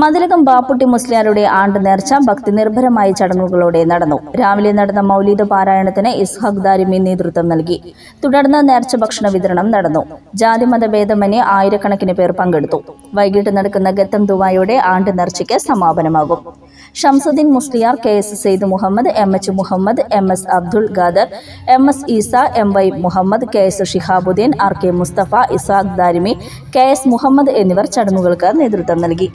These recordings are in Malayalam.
മതിലകം ബാപ്പുട്ടി മുസ്ലിയാരുടെ ആണ്ട് നേർച്ച ഭക്തി നിർഭരമായ ചടങ്ങുകളോടെ നടന്നു. രാവിലെ നടന്ന മൗലീദ് പാരായണത്തിന് ഇസ്ഹാഖ് ദാരിമി നേതൃത്വം നൽകി. തുടർന്ന് നേർച്ച ഭക്ഷണ വിതരണം നടന്നു. ജാതിമത ഭേദമന്യെ ആയിരക്കണക്കിന് പേർ പങ്കെടുത്തു. വൈകിട്ട് നടക്കുന്ന ഗത്തം ദുബായോടെ ആണ്ട് നേർച്ചയ്ക്ക് സമാപനമാകും. Shamsuddeen Musliyar K S Sayed Muhammad M H Muhammad M S Abdul Khader M S Isa M Y Muhammad K S Shihabuddeen R K Musthafa Ishaq Darimi K S Muhammad എന്നിവർ ചടങ്ങുകൾക്ക് നേതൃത്വം നൽകി.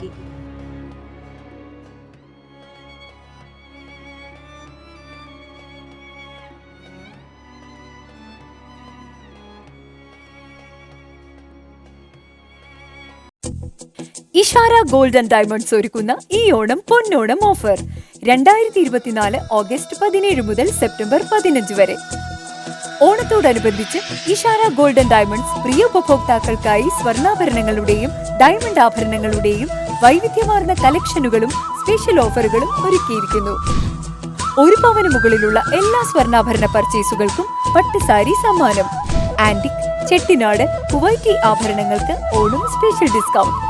ഇഷാര ഗോൾഡ് ആൻഡ് ഡയമണ്ട്സ് ഒരുക്കുന്ന ഈ ഓണം പൊന്നോണം ഓഫർ. രണ്ടായിരത്തി ഇരുപത്തിനാല് ഓഗസ്റ്റ് പതിനേഴ് മുതൽ സെപ്റ്റംബർ പതിനഞ്ച് വരെ. ഓണത്തോടനുബന്ധിച്ച് ഇഷാര ഗോൾഡൻ ഡയമണ്ട്സ് പ്രിയ ഉപഭോക്താക്കൾക്കായി സ്വർണാഭരണങ്ങളുടെയും ഡയമണ്ട് ആഭരണങ്ങളുടെയും വൈവിധ്യമാർന്ന കളക്ഷനുകളും സ്പെഷ്യൽ ഓഫറുകളും ഒരുക്കിയിരിക്കുന്നു. ഒരു പവന് മുകളിലുള്ള എല്ലാ സ്വർണാഭരണ പർച്ചേസുകൾക്കും പട്ടുസാരി സമ്മാനം. ആന്റിക് ചെട്ടിനാട് കുവൈറ്റി ആഭരണങ്ങൾക്ക് ഓണം സ്പെഷ്യൽ ഡിസ്കൗണ്ട്.